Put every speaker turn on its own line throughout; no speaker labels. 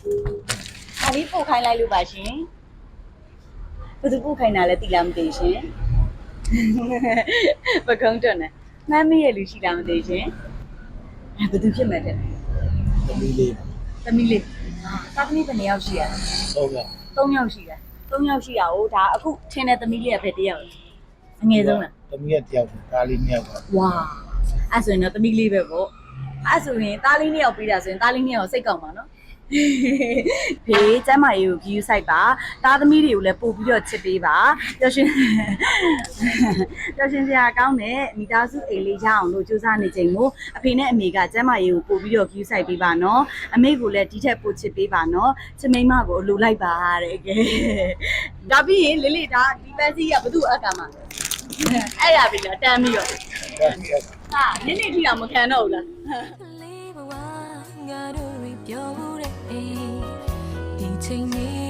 အားလေးပို့ခိုင်းလိုက်လို့ပါရှင်ဘယ်သူပို့ခိုင်းတာလဲသိလားမသိရှင်ပကုံးတွန်းနဲ့မမ်းမီရဲ့လူရှိလားမသိရှင်အဲဘယ်သူဖြစ်မဲ့တဲ့
သမီးလေး
သမီးလေးတာသမီးဘယ်နှစ်ယောက်ရှိရလဲ
တော့က
3ယောက်ရှိတယ်3ယောက်ရှိတာဟိုဒါအခုထင်းတဲ့သမီးလေးကဘယ်တစ်ယောက်လဲအငယ်ဆုံးလား
သမီးရဲ့တယောက်ဒါလေးနှစ်ယောက်က
ဝါအဲ့ဆိုရင်တော့သမီးလေးပဲပေါ့အဲ့ဆိုရင်သားလေးနှစ်ယောက်ပြီးတာဆိုရင်သားလေးနှစ်ယောက်စိတ်ကောက်ပါနော် ဖေးကျမ်းမာရေးကို view site ပါသားသမီးတွေကိုလည်းပို့ပြီးတော့ချစ်ပေးပါပျော်ရွှင်ပျော်ရွှင်စရာကောင်းတဲ့မိသားစုအိမ်လေးရအောင်လို့ကြိုးစားနေချိန်ကိုအဖေနဲ့အမေကကျမ်းမာရေးကိုပို့ပြီးတော့ view site ပေးပါနော်အမေကိုလည်းဒီထက်ပို့ချစ်ပေးပါနော်ချစ်မိန်းမကိုအလိုလိုက်ပါတဲ့ကဲဒါပြီးရင်လေးလေးဒါဒီပန်းစီကဘသူ့အကမှာအဲ့ရပြီလားတမ်းပြီးတော့
ဒါတယောက်
ဟာနင်းနေထိအောင်မခံတော့ဘူးလား
လေးဘဝငါ တို့တွေပြောမှု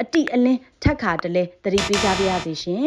အတိအလင်းထက်ခါတလဲသတိပေးကြပါရစေရှင်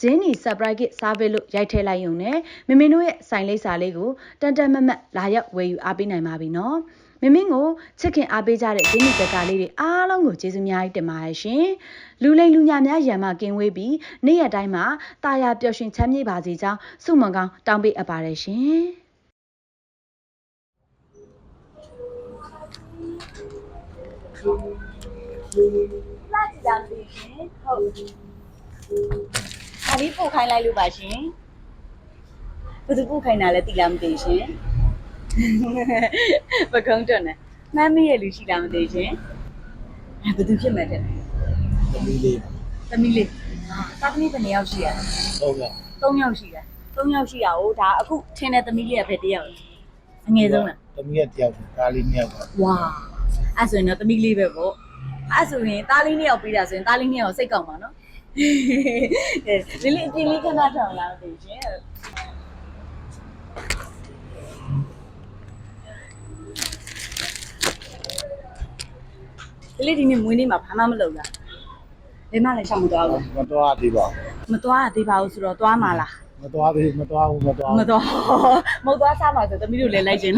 ဂျင်းနီ surprise gift service လို့ရိုက်ထည့်လိုက်ရုံနဲ့မမင်းတို့ရဲ့ site လိပ်စာလေးကိုတန်တန်မတ်မတ်လာရောက်ဝယ်ယူအားပေးနိုင်ပါပြီနော်မမင်းကိုချစ်ခင်အားပေးကြတဲ့ဂျင်းနီတက္ကလေးတွေအားလုံးကိုကျေးဇူးများကြီးတင်ပါတယ်ရှင်လူလိမ်လူညာများရံမကင်းဝေးပြီးနေ့ရက်တိုင်းမှာတာယာပျော်ရွှင်ချမ်းမြေ့ပါစေကြောင်းဆုမွန်ကောင်းတောင်းပေးအပ်ပါတယ်ရှင်
လာကြပါလိမ့်ရှင်ဟုတ် အားလေးပို့ခိုင်းလိုက်လို့ပါရှင်ဘယ်သူပို့ခိုင်းတာလဲသိလားမသိရှင်ပကုံးတွန်းနဲ့မမ်းမီရဲ့လူရှိလားမသိရှင်အဲဘယ်သူဖြစ်မဲ့တဲ့
သမီးလေး
သမီးလေးတာသမီးဘယ်နှစ်ယောက်ရှိရလဲ
တော့က
3ယောက်ရှိတယ်3ယောက်ရှိတာဟိုဒါအခုထင်းတဲ့သမီးလေးကဘယ်တစ်ယောက်လဲအငယ်ဆုံးလား
သမီးရဲ့တယောက်ဒါလေးနှစ်ယောက်က
ဝါအဲ့ဆိုရင်တော့သမီးလေးပဲပေါ့အဲ့ဆိုရင်သားလေးနှစ်ယောက်ပြီးတာဆိုရင်သားလေးနှစ်ယောက်စိတ်ကောက်ပါနော်ကဲ လေးလေးအပြင်လေးခဏထောင်လာသိရှင်လေးလေးဒီနေ့မွေးနေ့မှာဘာမှမလုပ်လားဘယ်မှလည်းရှောင်မသွားဘူး
မတော်သေးပါ
မသွားသေးပါဘူးဆိုတော့သွားမှာလား
မတော်သေးမတော်ဘူးမတော်
မတော့မဟုတ်သွားစားပါဆိုသမီးတို့လည်းလိုက်ခြင်း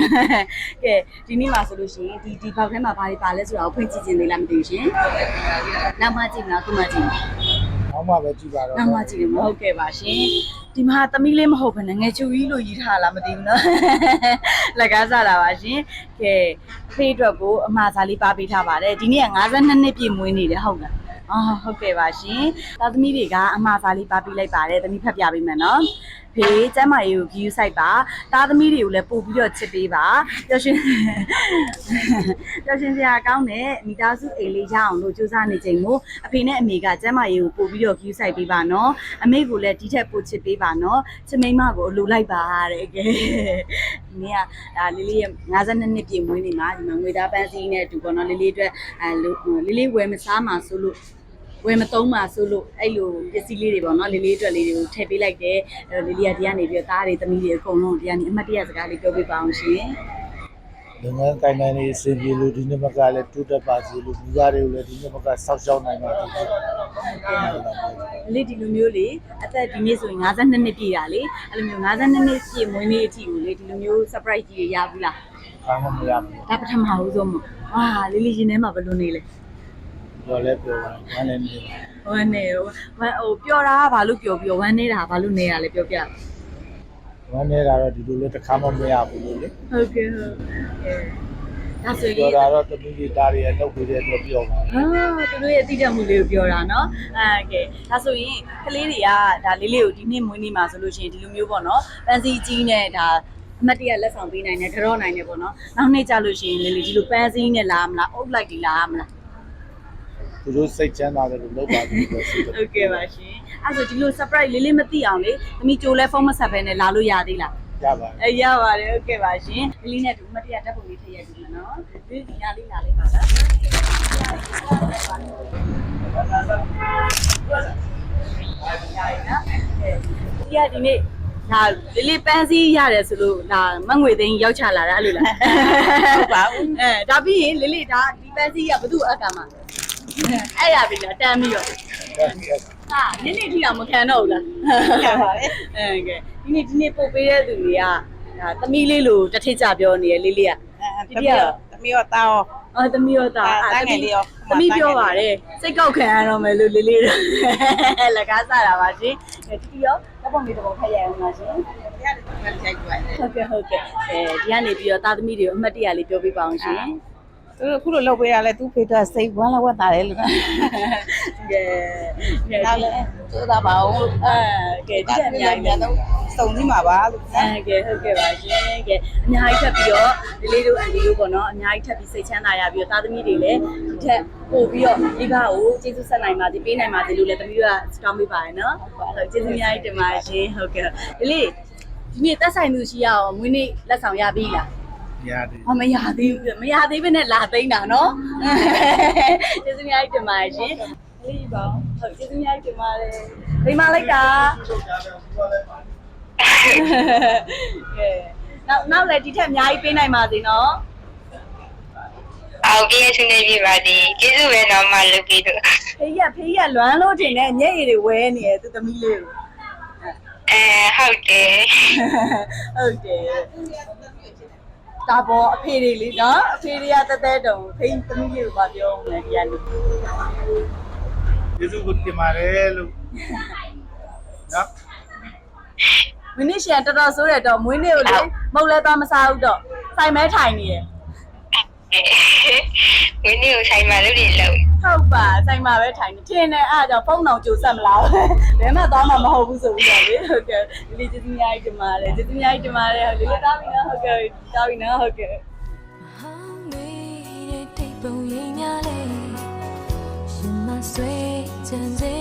ကဲဒီနေ့မှာဆိုလို့ရှိရင်ဒီဒီဘောက်ထဲမှာဘာတွေပါလဲဆိုတာကိုဖွင့်ကြည့်ခြင်းသေးလားမသိဘူးရှင်နောက်မှကြည့်မလားခုမှကြည့်မလား
နောက်မှပဲကြည့်ပါတော့
နောက်မှကြည့်တယ်မဟုတ်ကဲ့ပါရှင်ဒီမှာသမီးလေးမဟုတ်ဘဲနဲ့ငယ်ချူကြီးလို့ရေးထားလားမသိဘူးနော်လက်ကားစားလာပါရှင်ကဲဖေးအတွက်ကိုအမှားစားလေးပါပေးထားပါတယ်ဒီနေ့က52နှစ်ပြည့်မွေးနေတယ်ဟုတ်လား အော်ဟုတ်ကဲ့ပါရှင်သားသမီးတွေကအမှားစားလေးပါပြီးလိုက်ပါတယ်သမီးဖတ်ပြပေးမယ်နော်ဖေးကျမ်းမာရေးကို view site ပါသားသမီးတွေကိုလည်းပို့ပြီးတော့ချစ်ပေးပါပျော်ရွှင်ပျော်ရွှင်စရာကောင်းတဲ့မိသားစုအိမ်လေးရအောင်လို့ကြိုးစားနေချိန်မို့အဖေနဲ့အမေကကျမ်းမာရေးကိုပို့ပြီးတော့ view site ပေးပါနော်အမေကိုလည်းဒီထက်ပို့ချစ်ပေးပါနော်ချစ်မိန်းမကိုအလိုလိုက်ပါတဲ့ကဲဒီနေ့ကဒါလေးလေးရဲ့52နှစ်ပြည့်မွေးနေ့မှာဒီမှာငွေသားပန်းစည်းနဲ့အတူပေါ့နော်လေးလေးအတွက်အဲလေးလေးဝယ်မစားမှာဆိုလို့ ဝယ်မသုံးပါဆိုလို့အဲ့လိုပစ္စည်းလေးတွေပေါ့နော်လေးလေးအတွက်လေးတွေကိုထည့်ပေးလိုက်တယ်အဲ့တော့လေးလေးကဒီကနေပြီးတော့သားတွေသမီးတွေအကုန်လုံးဒီကနေအမှတ်တရစကားလေးပြောပြပါအောင်ရှင်
လုပ်ငန်းကိုင်နိုင်နေအစီအပြေလို့ဒီနေ့မကလည်းတူတက်ပါစီလို့မိသားတွေကိုလည်းဒီနေ့မကစောက်ရှောက်နိုင်ပါဘူး
လေးဒီလိုမျိုးလေအသက်ဒီနေ့ဆိုရင်52နှစ်ပြည့်တာလေအဲ့လိုမျိုး52နှစ်ပြည့်မွေးနေ့အထိကိုလေဒီလိုမျိုး surprise ကြီးတွေရဘူးလား
ဘာမှမရဘူး
ဒါပထမဦးဆုံးမို့ဟာလေးလေးရင်ထဲမှာဘယ်လိုနေလဲ
ပြောလဲပြောပါဘာလဲမသိဘူး
ဝမ်းနေရောဝမ်းဟိုပျော်တာကဘာလို့ပျော်ပြီးတော့ဝမ်းနေတာဘာလို့နေရလဲပြောပြ
ဝမ်းနေတာတော့ဒီလိုလဲတစ်ခါမှမရဘူးလို့လေ
ဟုတ်ကဲ့ဟုတ်ကဲ့ဒါဆိုရင်
ပြောတာတော့တူတူကြီးတားရရဲ့လောက်ပြီးတဲ့တော့ပြောပါဘူး။
အာသူတို့ရဲ့အတိအကျမှုလေးကိုပြောတာနော်။အဲကဲဒါဆိုရင်ကလေးတွေကဒါလေးလေးကိုဒီနေ့မွေးနေ့မှာဆိုလို့ရှိရင်ဒီလိုမျိုးပေါ့နော်။ပန်စီကြီးနဲ့ဒါအမတ်တရလက်ဆောင်ပေးနိုင်တယ်ဒရော့နိုင်တယ်ပေါ့နော်။နောက်နေ့ကျလို့ရှိရင်လေးလေးဒီလိုပန်းစင်းနဲ့လာမလားအုတ်လိုက်ဒီလာမလား
သူတို့စိတ်ချမ်းသာတယ်လို့လုပ်ပါဘူးလို့ဆိုတယ်
ဟုတ်ကဲ့ပါရှင်အဲဆိုဒီလို surprise လေးလေးမသိအောင်လေသမီးကြိုးလဲဖုန်းမဆက်ဘဲနဲ့လာလို့ရသေးလား
ရပါ
အဲရပါတယ်ဟုတ်ကဲ့ပါရှင်လေးလေးနဲ့ဒီမတ်တရတက်ပုံလေးထည့်ရပြီနော်ဒီဒီနာလေးလာလေးပါလားဒီကဒီနေ့ဒါလေးလေးပန်းစည်းရတယ်ဆိုလို့ဒါမငွေသိန်းရောက်ချလာတာအဲ့လိုလားဟုတ်ပါဘူးအဲဒါပြီးရင်လေးလေးဒါဒီပန်းစည်းကဘသူ့အကမှာ အဲ့ရပြီလားတန်းပြီးတော့ဟာနည်းနည်းထိအောင်မခံတော့ဘူးလားခံပါလေအဲကဲဒီနေ့ဒီနေ့ပို့ပေးတဲ့သူတွေကဒါသမီးလေးလိုတစ်ထစ်ကြပြောနေရလေးလေးက
တမီးရောတမီးရောတာရော
အော်သမီးရောသား
အာတန်းငယ်လေးရော
သမီးပြောပါတယ်စိတ်ကောက်ခံရတော့မယ်လို့လေးလေးတော့လက်ကားစားတာပါရှင်တီတီရောတပ်ပုံလေးတစ်ပုံဖတ်ရအောင်ပါရှင်
ရတယ်မကြိုက်ဘူး
ဟုတ်ကဲ့ဟုတ်ကဲ့အဲဒီကနေပြီးတော့သားသမီးတွေကိုအမှတ်တရလေးပြောပြပါအောင်ရှင်
သူတို့ခုလိုလုပ်ပေးရလဲသူ့ဖေတော့စိတ်ဝမ်းလဝတ်တာလေလို့
ကဲကဲ
နောက်လဲသိုးတာပါအောင်လို့
အဲကဲဒီ
ဒီ
ကအ
အ
များ
များ
ကြီး
ကြီးတော့စုံနေမှာပါလို့
အဲကဲဟုတ်ကဲ့ပါရှင်ကဲအများကြီးထပ်ပြီးတော့ဒီလေးတို့အန်ဒီတို့ပေါ့နော်အများကြီးထပ်ပြီးစိတ်ချမ်းသာရပြီးတော့သားသမီးတွေလည်းဒီထက်ပို့ပြီးတော့မိဘကိုကျေးဇူးဆက်နိုင်ပါစေပေးနိုင်ပါစေလို့လည်းသမီးတို့ကစတောင်းပေးပါတယ်နော်ဟုတ်ကျေးဇူးအများကြီးတင်ပါတယ်ရှင်ဟုတ်ကဲ့ဒီလေးဒီနေ့သက်ဆိုင်သူရှိရအောင်မွေးနေ့လက်ဆောင်ရပြီလား
ရတယ်။
အမရသေးဘူး။မရသေးဘဲနဲ့လာသိမ်းတာနော်။ကျေးဇူးများကြီးတင်ပါတယ်ရှင်။လေးပါ။ဟုတ်ကျေးဇူးများကြီးတင်ပါတယ်။သိမ်းမလိုက်တာ။ကဲနောက်နောက်လည်းဒီထက်အများကြီးပေးနိုင်ပါစေနော်
အောင်ပြည့်စုံနေပြီပါဒီကျေးဇူးပဲတော့မလုပ်ပြီးတော့။
ဖေးရဖေးရလွမ်းလို့ထင်တဲ့ညက်ရည်တွေဝဲနေတယ်သူသမီးလေးကို
အဲဟုတ်တယ်။
ဟုတ်တယ်။ ဒါပေါ်အဖေတွေလေးနော်အဖေတွေကတဲတဲတုံဖေးသမီးလေးကိုပါပြောအောင်လေဒီကနေ့
ကျေးဇူးကိုတင်ပါတယ်လို့နော်
မင်းရှင်တော်တော်ဆိုးတယ်တော့မွေးနေ့ကိုလေမဟုတ်လဲသွားမစားဘူးတော့စိုင်မဲထိုင်နေရ
ဝင်းနေကိုဆိုင်မှာလို့ဒီလုံး
ဟုတ်ပါစိုင်မှာပဲထိုင်နေထင်းနေအားကြောင့်ဖုန်းအောင်ကြိုဆက်မလားဘယ်မှသွားမှာမဟုတ်ဘူးဆိုပြီးတော့လေဟုတ်ကဲ့ဒီလေးကျေးဇူးများကြီးတင်ပါတယ်ကျေးဇူးများကြီးတင်ပါတယ်လေးလေးသားပြီနော်ဟုတ်ကဲ့သားပြီနော်ဟုတ်ကဲ့
ဟောင်းနေတဲ့တိတ်ပုံရိပ်များလေးရှင်မဆွေချမ်းစေ